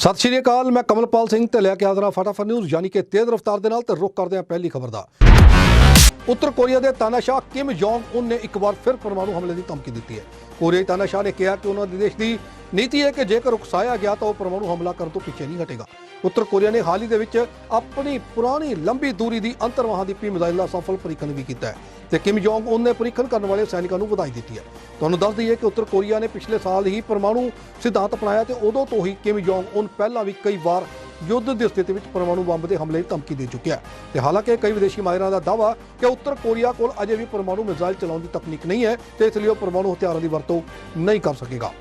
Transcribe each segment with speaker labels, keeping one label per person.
Speaker 1: ਸਤਿ ਸ਼੍ਰੀ ਅਕਾਲ, ਮੈਂ ਕਮਲਪਾਲ ਸਿੰਘ ਤੇ ਲੈ ਕੇ ਹਾਜ਼ਰ ਹਾਂ ਫਟਾਫਟ ਨਿਊਜ਼ ਯਾਨੀ ਕਿ ਤੇਜ਼ ਰਫ਼ਤਾਰ ਦੇ ਨਾਲ ਤੇ ਰੁਕ ਕਰਦੇ ਹਾਂ ਪਹਿਲੀ ਖਬਰ ਦਾ। ਉੱਤਰ ਕੋਰੀਆ ਦੇ ਤਾਨਾਸ਼ਾਹ ਕਿਮ ਜੋਂਗ ਉਨ ਨੇ ਇੱਕ ਵਾਰ ਫਿਰ ਪਰਮਾਣੂ ਹਮਲੇ ਦੀ ਧਮਕੀ ਦਿੱਤੀ ਹੈ। ਕੋਰੀਆਈ ਤਾਨਾਸ਼ਾਹ ਨੇ ਕਿਹਾ ਕਿ ਉਹਨਾਂ ਦੇ ਦੇਸ਼ ਦੀ ਨੀਤੀ ਹੈ ਕਿ ਜੇਕਰ ਉਕਸਾਇਆ ਗਿਆ ਤਾਂ ਉਹ ਪਰਮਾਣੂ ਹਮਲਾ ਕਰਨ ਤੋਂ ਪਿੱਛੇ ਨਹੀਂ ਹਟੇਗਾ। ਉੱਤਰ ਕੋਰੀਆ ਨੇ ਹਾਲ ਹੀ ਦੇ ਵਿੱਚ ਆਪਣੀ ਪੁਰਾਣੀ ਲੰਬੀ ਦੂਰੀ ਦੀ ਅੰਤਰਮਹਾਦੀਪੀ ਮਿਜ਼ਾਈਲ ਦਾ ਸਫਲ ਪਰੀਖਣ ਵੀ ਕੀਤਾ ਹੈ ਤੇ ਕਿਮ ਜੋਂਗ ਉਨ ਨੇ ਪਰੀਖਣ ਕਰਨ ਵਾਲੇ ਸੈਨਿਕਾਂ ਨੂੰ ਵਧਾਈ ਦਿੱਤੀ ਹੈ। ਤੁਹਾਨੂੰ ਦੱਸ ਦਈਏ ਕਿ ਉੱਤਰ ਕੋਰੀਆ ਨੇ ਪਿਛਲੇ ਸਾਲ ਹੀ ਪਰਮਾਣੂ ਸਿਧਾਂਤ ਅਪਣਾਇਆ ਤੇ ਉਦੋਂ ਤੋਂ ਹੀ ਕਿਮ ਜੋਂਗ ਉਨ ਪਹਿਲਾਂ ਵੀ ਕਈ ਵਾਰ ਯੁੱਧ ਦੀ ਸਥਿਤੀ ਵਿੱਚ ਪਰਮਾਣੂ ਬੰਬ ਦੇ ਹਮਲੇ ਦੀ ਧਮਕੀ ਦੇ ਚੁੱਕਿਆ ਹੈ। ਤੇ ਹਾਲਾਂਕਿ ਕਈ ਵਿਦੇਸ਼ੀ ਮਾਹਿਰਾਂ ਦਾ ਦਾਅਵਾ ਕਿ ਉੱਤਰ ਕੋਰੀਆ ਕੋਲ ਅਜੇ ਵੀ ਪਰਮਾਣੂ ਮਿਜ਼ਾਈਲ ਚਲਾਉਣ ਦੀ ਤਕਨੀਕ ਨਹੀਂ ਹੈ ਤੇ ਇਸ ਲਈ ਉਹ ਪਰਮਾਣੂ ਹਥਿਆਰਾਂ ਦੀ ਵਰਤੋਂ ਨਹੀਂ ਕਰ ਸਕੇਗਾ।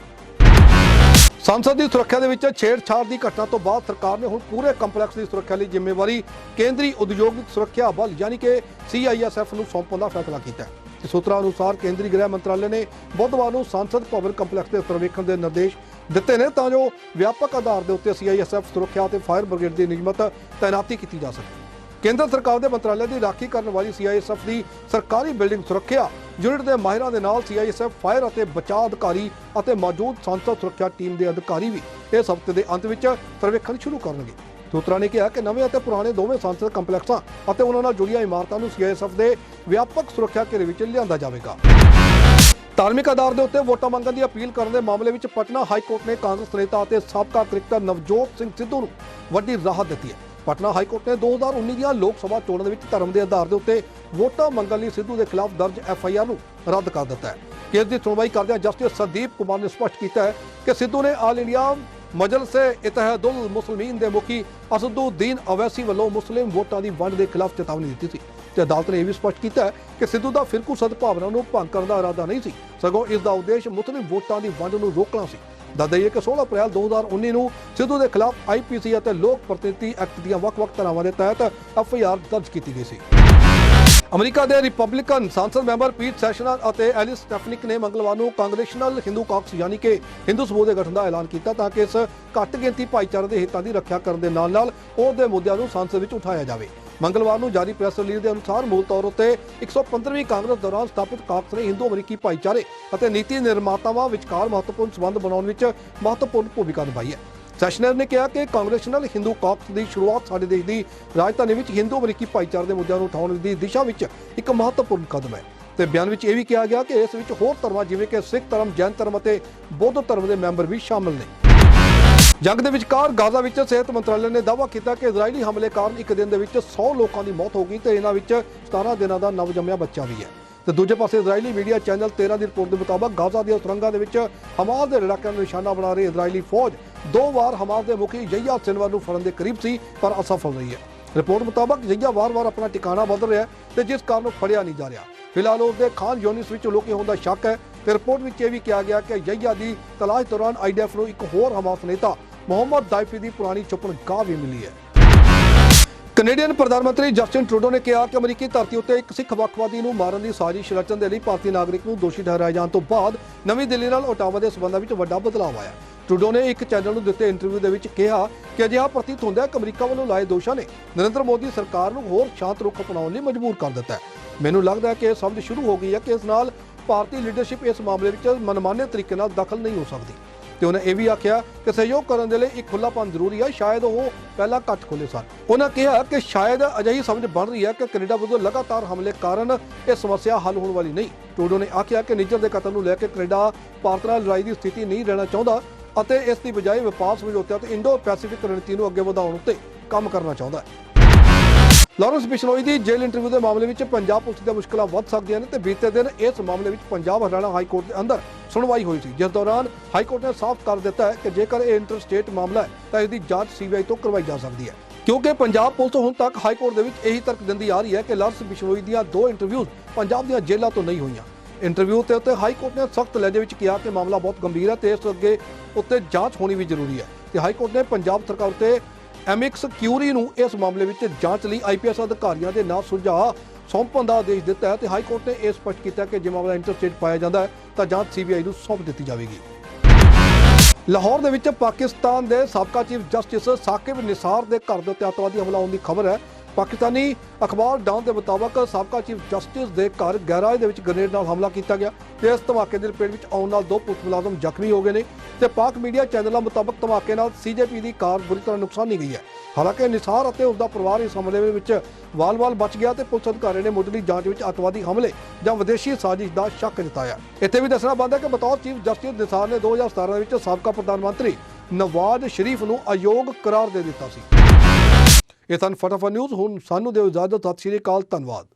Speaker 1: ਸੰਸਦ ਦੀ ਸੁਰੱਖਿਆ ਦੇ ਵਿੱਚ ਛੇੜਛਾੜ ਦੀ ਘਟਨਾ ਤੋਂ ਬਾਅਦ ਸਰਕਾਰ ਨੇ ਹੁਣ ਪੂਰੇ ਕੰਪਲੈਕਸ ਦੀ ਸੁਰੱਖਿਆ ਲਈ ਜ਼ਿੰਮੇਵਾਰੀ ਕੇਂਦਰੀ ਉਦਯੋਗਿਕ ਸੁਰੱਖਿਆ ਬਲ ਯਾਨੀ ਕਿ ਸੀਆਈਐਸਐਫ ਨੂੰ ਸੌਂਪਣ ਦਾ ਫੈਸਲਾ ਕੀਤਾ ਹੈ। ਸੂਤਰਾਂ ਅਨੁਸਾਰ ਕੇਂਦਰੀ ਗ੍ਰਹਿ ਮੰਤਰਾਲੇ ਨੇ ਬੁੱਧਵਾਰ ਨੂੰ ਸੰਸਦ ਭਵਨ ਕੰਪਲੈਕਸ ਦੇ ਸਰਵੇਖਣ ਦੇ ਨਿਰਦੇਸ਼ ਦਿੱਤੇ ਨੇ, ਤਾਂ ਜੋ ਵਿਆਪਕ ਆਧਾਰ ਦੇ ਉੱਤੇ ਸੀਆਈਐਸਐਫ ਸੁਰੱਖਿਆ ਅਤੇ ਫਾਇਰ ਬ੍ਰਿਗੇਡ ਦੀ ਨਿਯਮਤ ਤਾਇਨਾਤੀ ਕੀਤੀ ਜਾ ਸਕੇ। ਕੇਂਦਰ ਸਰਕਾਰ ਦੇ ਮੰਤਰਾਲੇ ਦੀ ਰਾਖੀ ਕਰਨ ਵਾਲੀ ਸੀਆਈਐਸਐਫ ਦੀ ਸਰਕਾਰੀ ਬਿਲਡਿੰਗ ਸੁਰੱਖਿਆ ਯੂਨਿਟ ਦੇ ਮਾਹਿਰਾਂ ਦੇ ਨਾਲ ਸੀਆਈਐਸਐਫ ਫਾਇਰ ਅਤੇ ਬਚਾਅ ਅਧਿਕਾਰੀ ਅਤੇ ਮੌਜੂਦ ਸੰਸਦ ਸੁਰੱਖਿਆ ਟੀਮ ਦੇ ਅਧਿਕਾਰੀ ਵੀ ਇਸ ਹਫ਼ਤੇ ਦੇ ਅੰਤ ਵਿੱਚ ਸਰਵੇਖਣ ਸ਼ੁਰੂ ਕਰਨਗੇ। ਸੂਤਰਾਂ ਨੇ ਕਿਹਾ ਕਿ ਨਵੇਂ ਅਤੇ ਪੁਰਾਣੇ ਦੋਵੇਂ ਸੰਸਦ ਕੰਪਲੈਕਸਾਂ ਅਤੇ ਉਹਨਾਂ ਨਾਲ ਜੁੜੀਆਂ ਇਮਾਰਤਾਂ ਨੂੰ ਸੀਆਈਐਸਐਫ ਦੇ ਵਿਆਪਕ ਸੁਰੱਖਿਆ ਘੇਰੇ ਵਿੱਚ ਲਿਆਂਦਾ ਜਾਵੇਗਾ। ਧਾਰਮਿਕ ਆਧਾਰ ਦੇ ਉੱਤੇ ਵੋਟਾਂ ਮੰਗਣ ਦੀ ਅਪੀਲ ਕਰਨ ਦੇ ਮਾਮਲੇ ਵਿੱਚ ਪਟਨਾ ਹਾਈ ਕੋਰਟ ਨੇ ਕਾਂਗਰਸ ਨੇਤਾ ਅਤੇ ਸਾਬਕਾ ਕ੍ਰਿਕਟਰ ਨਵਜੋਤ ਸਿੰਘ ਸਿੱਧੂ ਨੂੰ ਵੱਡੀ ਰਾਹਤ ਦਿੱਤੀ ਹੈ। ਪਟਨਾ ਹਾਈ ਕੋਰਟ ਨੇ 2019 ਦੀਆਂ ਲੋਕ ਸਭਾ ਚੋਣਾਂ ਦੇ ਵਿੱਚ ਧਰਮ ਦੇ ਆਧਾਰ ਦੇ ਉੱਤੇ ਵੋਟਾਂ ਮੰਗਣ ਲਈ ਸਿੱਧੂ ਦੇ ਖਿਲਾਫ ਦਰਜ ਐਫ ਆਈ ਆਰ ਨੂੰ ਰੱਦ ਕਰ ਦਿੱਤਾ ਹੈ। ਕੇਸ ਦੀ ਸੁਣਵਾਈ ਕਰਦਿਆਂ ਜਸਟਿਸ ਸੰਦੀਪ ਕੁਮਾਰ ਨੇ ਸਪਸ਼ਟ ਕੀਤਾ ਹੈ ਕਿ ਸਿੱਧੂ ਨੇ ਆਲ ਇੰਡੀਆ ਮਜਲਸ ਇਤਿਹਾਦੁਲ ਮੁਸਲਮੀਨ ਦੇ ਮੁਖੀ ਅਸਦੁਦੀਨ ਅਵੈਸੀ ਵੱਲੋਂ ਮੁਸਲਿਮ ਵੋਟਾਂ ਦੀ ਵੰਡ ਦੇ ਖਿਲਾਫ ਚੇਤਾਵਨੀ ਦਿੱਤੀ ਸੀ। ਤੇ ਅਦਾਲਤ ਨੇ ਇਹ ਵੀ ਸਪਸ਼ਟ ਕੀਤਾ ਕਿ ਸਿੱਧੂ ਦਾ ਫਿਰਕੂ ਸਦਭਾਵਨਾ ਨੂੰ ਭੰਗ ਕਰਨ ਦਾ ਇਰਾਦਾ ਨਹੀਂ ਸੀ। ਸਗੋਂ ਇਸ ਦਾ ਉਦੇਸ਼ ਮੁਸਲਿਮ ਵੋਟਾਂ ਦੀ ਵੰਡ ਨੂੰ ਰੋਕਣਾ ਸੀ। ਦੱਸ ਦਈਏ ਕਿ 16 ਅਪ੍ਰੈਲ 2019 ਨੂੰ ਸਿੱਧੂ ਦੇ ਖਿਲਾਫ ਆਈਪੀਸੀ ਅਤੇ ਲੋਕ ਪ੍ਰਤੀਨਿਧੀ ਐਕਟ ਦੀਆਂ ਵੱਖ-ਵੱਖ ਧਾਰਾਵਾਂ ਦੇ ਤਹਿਤ ਐਫਆਈਆਰ ਦਰਜ ਕੀਤੀ ਗਈ ਸੀ। ਅਮਰੀਕਾ ਦੇ ਰਿਪਬਲਿਕਨ ਸੰਸਦ ਮੈਂਬਰ ਪੀਟ ਸੈਸ਼ਨਰ ਅਤੇ ਐਲਿਸ ਸਟੈਫਨਿਕ ਨੇ ਮੰਗਲਵਾਰ ਨੂੰ ਕਾਂਗਰੈਸ਼ਨਲ ਹਿੰਦੂ ਕਾਕਸ ਯਾਨੀ ਕਿ ਹਿੰਦੂ ਸਮੂਹ ਦੇ ਗਠਨ ਦਾ ਐਲਾਨ ਕੀਤਾ ਤਾਂ ਕਿ ਇਸ ਘੱਟ ਗਿਣਤੀ ਭਾਈਚਾਰੇ ਦੇ ਹਿੱਤਾਂ ਦੀ ਰੱਖਿਆ ਕਰਨ ਦੇ ਨਾਲ-ਨਾਲ ਉਹ ਦੇ ਮੁੱਦਿਆਂ ਨੂੰ ਸੰਸਦ ਵਿੱਚ ਉਠਾਇਆ ਜਾਵੇ। ਮੰਗਲਵਾਰ ਨੂੰ ਜਾਰੀ ਪ੍ਰੈਸ ਰਿਲੀਜ਼ ਦੇ ਅਨੁਸਾਰ ਮੂਲ ਤੌਰ ਉੱਤੇ 115ਵੀਂ ਕਾਂਗਰਸ ਦੌਰਾਨ ਸਥਾਪਿਤ ਕਾਕਸ ਨੇ ਹਿੰਦੂ ਅਮਰੀਕੀ ਭਾਈਚਾਰੇ ਅਤੇ ਨੀਤੀ ਨਿਰਮਾਤਾਵਾਂ ਵਿਚਕਾਰ ਮਹੱਤਵਪੂਰਨ ਸਬੰਧ ਬਣਾਉਣ ਵਿੱਚ ਮਹੱਤਵਪੂਰਨ ਭੂਮਿਕਾ ਨਿਭਾਈ ਹੈ। ਸੈਸ਼ਨਰ ਨੇ ਕਿਹਾ ਕਿ ਕਾਂਗਰਸ ਨਾਲ ਹਿੰਦੂ ਕਾਕਸ ਦੀ ਸ਼ੁਰੂਆਤ ਸਾਡੇ ਦੇਸ਼ ਦੀ ਰਾਜਧਾਨੀ ਵਿੱਚ ਹਿੰਦੂ ਅਮਰੀਕੀ ਭਾਈਚਾਰੇ ਦੇ ਮੁੱਦਿਆਂ ਨੂੰ ਉਠਾਉਣ ਦੀ ਦਿਸ਼ਾ ਵਿੱਚ ਇੱਕ ਮਹੱਤਵਪੂਰਨ ਕਦਮ ਹੈ ਤੇ ਬਿਆਨ ਵਿੱਚ ਇਹ ਵੀ ਕਿਹਾ ਗਿਆ ਕਿ ਇਸ ਵਿੱਚ ਹੋਰ ਧਰਮਾਂ ਜਿਵੇਂ ਕਿ ਸਿੱਖ ਧਰਮ, ਜੈਨ ਧਰਮ ਅਤੇ ਬੌਧ ਧਰਮ ਦੇ ਮੈਂਬਰ ਵੀ ਸ਼ਾਮਲ ਨੇ। ਜੰਗ ਦੇ ਵਿਚਕਾਰ ਗਾਜ਼ਾ ਵਿੱਚ ਸਿਹਤ ਮੰਤਰਾਲੇ ਨੇ ਦਾਅਵਾ ਕੀਤਾ ਕਿ ਇਜ਼ਰਾਈਲੀ ਹਮਲੇ ਕਾਰਨ ਇੱਕ ਦਿਨ ਦੇ ਵਿੱਚ 100 ਲੋਕਾਂ ਦੀ ਮੌਤ ਹੋ ਗਈ ਤੇ ਇਹਨਾਂ ਵਿੱਚ 17 ਦਿਨਾਂ ਦਾ ਨਵਜੰਮਿਆ ਬੱਚਾ ਵੀ ਹੈ। ਤੇ ਦੂਜੇ ਪਾਸੇ ਇਜ਼ਰਾਈਲੀ ਮੀਡੀਆ ਚੈਨਲ 13 ਦੀ ਰਿਪੋਰਟ ਦੇ ਮੁਤਾਬਕ ਗਾਜ਼ਾ ਦੀਆਂ ਸੁਰੰਗਾਂ ਦੇ ਵਿੱਚ ਹਮਾਸ ਦੇ ਲੜਾਕਿਆਂ ਨੂੰ ਨਿਸ਼ਾਨਾ ਬਣਾ ਰਹੀ ਇਜ਼ਰਾਈਲੀ ਫੌਜ ਦੋ ਵਾਰ ਹਮਾਸ ਦੇ ਮੁਖੀ ਯਹੀਆ ਸਿਨਵਰ ਨੂੰ ਫੜਨ ਦੇ ਕਰੀਬ ਸੀ, ਪਰ ਅਸਫਲ ਰਹੀ ਹੈ। ਰਿਪੋਰਟ ਮੁਤਾਬਕ ਯਹੀਆ ਵਾਰ-ਵਾਰ ਆਪਣਾ ਟਿਕਾਣਾ ਬਦਲ ਰਿਹਾ ਹੈ ਤੇ ਜਿਸ ਕਾਰਨ ਉਹ ਫੜਿਆ ਨਹੀਂ ਜਾ ਰਿਹਾ। ਫਿਲਹਾਲ ਉਸ ਦੇ ਖਾਨ ਯੂਨਿਸ ਵਿੱਚ ਲੁਕੇ ਹੋਣ ਦਾ ਸ਼ੱਕ ਹੈ ਤੇ ਰਿਪੋਰਟ ਵਿੱਚ ਇਹ ਵੀ ਕਿਹਾ ਗਿਆ ਕਿ ਯਹੀਆ ਦੀ ਤਲਾਸ਼ ਦੌਰਾਨ ਆਈਡੀਐਫ ਨੂੰ ਇੱਕ ਹੋਰ ਹਮਾਸ ਨੇਤਾ ਮੁਹੰਮਦ ਦਾਇਫੀ ਦੀ ਪੁਰਾਣੀ ਛੁਪਣ ਗਾਹ ਵੀ ਮਿਲੀ ਹੈ। ਕੈਨੇਡੀਅਨ ਪ੍ਰਧਾਨ ਮੰਤਰੀ ਜਸਟਿਨ ਟਰੂਡੋ ਨੇ ਕਿਹਾ ਕਿ ਅਮਰੀਕੀ ਧਰਤੀ ਉੱਤੇ ਇੱਕ ਸਿੱਖ ਵੱਖਵਾਦੀ ਨੂੰ ਮਾਰਨ ਦੀ ਸਾਜ਼ਿਸ਼ ਰਚਣ ਦੇ ਲਈ ਭਾਰਤੀ ਨਾਗਰਿਕ ਨੂੰ ਦੋਸ਼ੀ ਠਹਿਰਾਏ ਜਾਣ ਤੋਂ ਬਾਅਦ ਨਵੀਂ ਦਿੱਲੀ ਨਾਲ ਓਟਾਵਾ ਦੇ ਸਬੰਧਾਂ ਵਿੱਚ ਵੱਡਾ ਬਦਲਾਅ ਆਇਆ। ਟਰੂਡੋ ਨੇ ਇੱਕ ਚੈਨਲ ਨੂੰ ਦਿੱਤੇ ਇੰਟਰਵਿਊ ਦੇ ਵਿੱਚ ਕਿਹਾ ਕਿ ਅਜਿਹਾ ਪ੍ਰਤੀਤ ਹੁੰਦਾ ਹੈ ਕਿ ਅਮਰੀਕਾ ਵੱਲੋਂ ਲਾਏ ਦੋਸ਼ਾਂ ਨੇ ਨਰਿੰਦਰ ਮੋਦੀ ਸਰਕਾਰ ਨੂੰ ਹੋਰ ਸ਼ਾਂਤ ਰੁਖ ਅਪਣਾਉਣ ਲਈ ਮਜਬੂਰ ਕਰ ਦਿੱਤਾ ਹੈ। ਮੈਨੂੰ ਲੱਗਦਾ ਹੈ ਕਿ ਇਹ ਸਮਝ ਸ਼ੁਰੂ ਹੋ ਗਈ ਹੈ ਕਿ ਇਸ ਨਾਲ ਭਾਰਤੀ ਲੀਡਰਸ਼ਿਪ ਇਸ ਮਾਮਲੇ ਵਿੱਚ ਮਨਮਾਨੇ ਤਰੀਕੇ ਨਾਲ ਦਖਲ ਨਹੀਂ ਹੋ ਸਕਦੀ। ਤੇ ਉਹਨੇ ਇਹ ਵੀ ਆਖਿਆ ਕਿ ਸਹਿਯੋਗ ਕਰਨ ਦੇ ਲਈ ਇੱਕ ਖੁੱਲਾਪਨ ਜ਼ਰੂਰੀ ਹੈ ਸ਼ਾਇਦ ਉਹ ਪਹਿਲਾਂ ਘੱਟ ਖੁੱਲੇ ਸਨ। ਉਹਨਾਂ ਕਿਹਾ ਕਿ ਸ਼ਾਇਦ ਅਜਿਹੀ ਸਮਝ ਬਣ ਰਹੀ ਹੈ ਕਿ ਕੈਨੇਡਾ ਵੱਲੋਂ ਲਗਾਤਾਰ ਹਮਲੇ ਕਾਰਨ ਇਹ ਸਮੱਸਿਆ ਹੱਲ ਹੋਣ ਵਾਲੀ ਨਹੀਂ। ਟਰੂਡੋ ਨੇ ਆਖਿਆ ਕਿ ਨਿੱਜਰ ਦੇ ਕਤਲ ਨੂੰ ਲੈ ਕੇ ਕੈਨੇਡਾ ਭਾਰਤ ਨਾਲ ਲੜਾਈ ਦੀ ਸਥਿਤੀ ਨਹੀਂ ਰਹਿਣਾ ਚਾਹੁੰਦਾ ਅਤੇ ਇਸ ਦੀ ਬਜਾਏ ਵਪਾਰ ਸਮਝੌਤਿਆਂ ਤੇ ਇੰਡੋ ਪੈਸੀਫਿਕ ਰਣਨੀਤੀ ਨੂੰ ਅੱਗੇ ਵਧਾਉਣ ਉੱਤੇ ਕੰਮ ਕਰਨਾ ਚਾਹੁੰਦਾ ਹੈ। ਲਾਰੈਂਸ ਬਿਸ਼ਨੋਈ ਦੀ ਜੇਲ੍ਹ ਇੰਟਰਵਿਊ ਦੇ ਮਾਮਲੇ ਵਿੱਚ ਪੰਜਾਬ ਪੁਲਿਸ ਦੀਆਂ ਮੁਸ਼ਕਲਾਂ ਵੱਧ ਸਕਦੀਆਂ ਨੇ ਤੇ ਬੀਤੇ ਦਿਨ ਇਸ ਮਾਮਲੇ ਵਿੱਚ ਪੰਜਾਬ ਹਰਿਆਣਾ ਹਾਈ ਕੋਰਟ ਦੇ ਅੰਦਰ ਸੁਣਵਾਈ ਹੋਈ ਸੀ, ਜਿਸ ਦੌਰਾਨ ਹਾਈ ਕੋਰਟ ਨੇ ਸਾਫ਼ ਕਰ ਦਿੱਤਾ ਹੈ ਕਿ ਜੇਕਰ ਇਹ ਇੰਟਰ ਸਟੇਟ ਮਾਮਲਾ ਹੈ, ਤਾਂ ਇਸ ਦੀ ਜਾਂਚ ਸੀਬੀਆਈ ਤੋਂ ਕਰਵਾਈ ਜਾ ਸਕਦੀ ਹੈ। ਕਿਉਂਕਿ ਪੰਜਾਬ ਪੁਲਿਸ ਹੁਣ ਤੱਕ ਹਾਈ ਕੋਰਟ ਦੇ ਵਿੱਚ ਇਹੀ ਤਰਕ ਦਿੰਦੀ ਆ ਰਹੀ ਹੈ ਕਿ ਲਾਰੈਂਸ ਬਿਸ਼ਨੋਈ ਦੀਆਂ ਦੋ ਇੰਟਰਵਿਊਜ਼ ਪੰਜਾਬ ਦੀਆਂ ਜੇਲ੍ਹਾਂ ਤੋਂ ਨਹੀਂ ਹੋਈਆਂ। ਇੰਟਰਵਿਊ ਤੇ ਉੱਤੇ ਹਾਈ ਕੋਰਟ ਨੇ ਸਖਤ ਲਹਿਜੇ ਵਿੱਚ ਕਿਹਾ ਕਿ ਮਾਮਲਾ ਬਹੁਤ ਗੰਭੀਰ ਹੈ ਤੇ ਇਸ ਅੱਗੇ ਉੱਤੇ ਜਾਂਚ ਹੋਣੀ ਵੀ ਜ਼ਰੂਰੀ ਹੈ। ਤੇ ਹਾਈ ਕੋਰਟ ਨੇ ਪੰਜਾਬ ਸਰਕਾਰ ਉੱਤੇ ਐਮਿਕਸ ਕਿਊਰੀ ਨੂੰ ਇਸ ਮਾਮਲੇ ਵਿੱਚ ਜਾਂਚ ਲਈ ਆਈਪੀਐਸ ਅਧਿਕਾਰੀਆਂ ਦੇ ਨਾਲ ਸੁਝਾਅ ਸੌਂਪਣ ਦਾ ਆਦੇਸ਼ ਦਿੱਤਾ ਹੈ ਤੇ ਹਾਈ ਕੋਰਟ ਨੇ ਇਹ ਸਪਸ਼ਟ ਕੀਤਾ ਕਿ ਜੇ ਮਾਮਲਾ ਇੰਟਰਸਟੇਟ ਪਾਇਆ ਜਾਂਦਾ ਹੈ, ਤਾਂ ਜਾਂਚ ਸੀਬੀਆਈ ਨੂੰ ਸੌਂਪ ਦਿੱਤੀ ਜਾਵੇਗੀ। ਲਾਹੌਰ ਦੇ ਵਿੱਚ ਪਾਕਿਸਤਾਨ ਦੇ ਸਾਬਕਾ ਚੀਫ ਜਸਟਿਸ ਸਾਕਿਬ ਨਿਸਾਰ ਦੇ ਘਰ ਦੇ ਉੱਤੇ ਅੱਤਵਾਦੀ ਹਮਲਾ ਹੋਣ ਦੀ ਖਬਰ ਹੈ। ਪਾਕਿਸਤਾਨੀ ਅਖਬਾਰ ਡਾਨ ਦੇ ਮੁਤਾਬਕ ਸਾਬਕਾ ਚੀਫ ਜਸਟਿਸ ਦੇ ਘਰ ਗੈਰਾਜ ਦੇ ਵਿੱਚ ਗ੍ਰੇਨੇਡ ਨਾਲ ਹਮਲਾ ਕੀਤਾ ਗਿਆ ਤੇ ਇਸ ਧਮਾਕੇ ਦੇ ਲਪੇਟ ਵਿੱਚ ਆਉਣ ਨਾਲ ਦੋ ਪੁਲਿਸ ਮੁਲਾਜ਼ਮ ਜ਼ਖਮੀ ਹੋ ਗਏ ਨੇ ਤੇ ਪਾਕ ਮੀਡੀਆ ਚੈਨਲਾਂ ਮੁਤਾਬਕ ਧਮਾਕੇ ਨਾਲ ਸੀਜੇਪੀ ਦੀ ਕਾਰ ਬੁਰੀ ਤਰ੍ਹਾਂ ਨੁਕਸਾਨੀ ਗਈ ਹੈ। ਹਾਲਾਂਕਿ ਨਿਸਾਰ ਅਤੇ ਉਸ ਦਾ ਪਰਿਵਾਰ ਇਸ ਹਮਲੇ ਵਿੱਚ ਵਾਲ-ਵਾਲ ਬਚ ਗਿਆ ਤੇ ਪੁਲਿਸ ਅਧਿਕਾਰੀ ਨੇ ਮੁੱਢਲੀ ਜਾਂਚ ਵਿੱਚ ਅੱਤਵਾਦੀ ਹਮਲੇ ਜਾਂ ਵਿਦੇਸ਼ੀ ਸਾਜ਼ਿਸ਼ ਦਾ ਸ਼ੱਕ ਜਤਾਇਆ। ਇੱਥੇ ਵੀ ਦੱਸਣਾ ਬਣਦਾ ਹੈ ਕਿ ਬਤੌਰ ਚੀਫ ਜਸਟਿਸ ਨਿਸਾਰ ਨੇ 2017 ਦੇ ਵਿੱਚ ਸਾਬਕਾ ਪ੍ਰਧਾਨ ਮੰਤਰੀ ਨਵਾਜ਼ ਸ਼ਰੀਫ ਨੂੰ ਅਯੋਗ ਕਰਾਰ ਦੇ ਦਿੱਤਾ ਸੀ। ਇਹ ਸਨ ਫਟਾਫਟ ਨਿਊਜ਼ ਹੁਣ ਸਾਨੂੰ ਦਿਓ ਇਜਾਜ਼ਤ ਸਤਿ ਸ਼੍ਰੀ ਅਕਾਲ ਧੰਨਵਾਦ।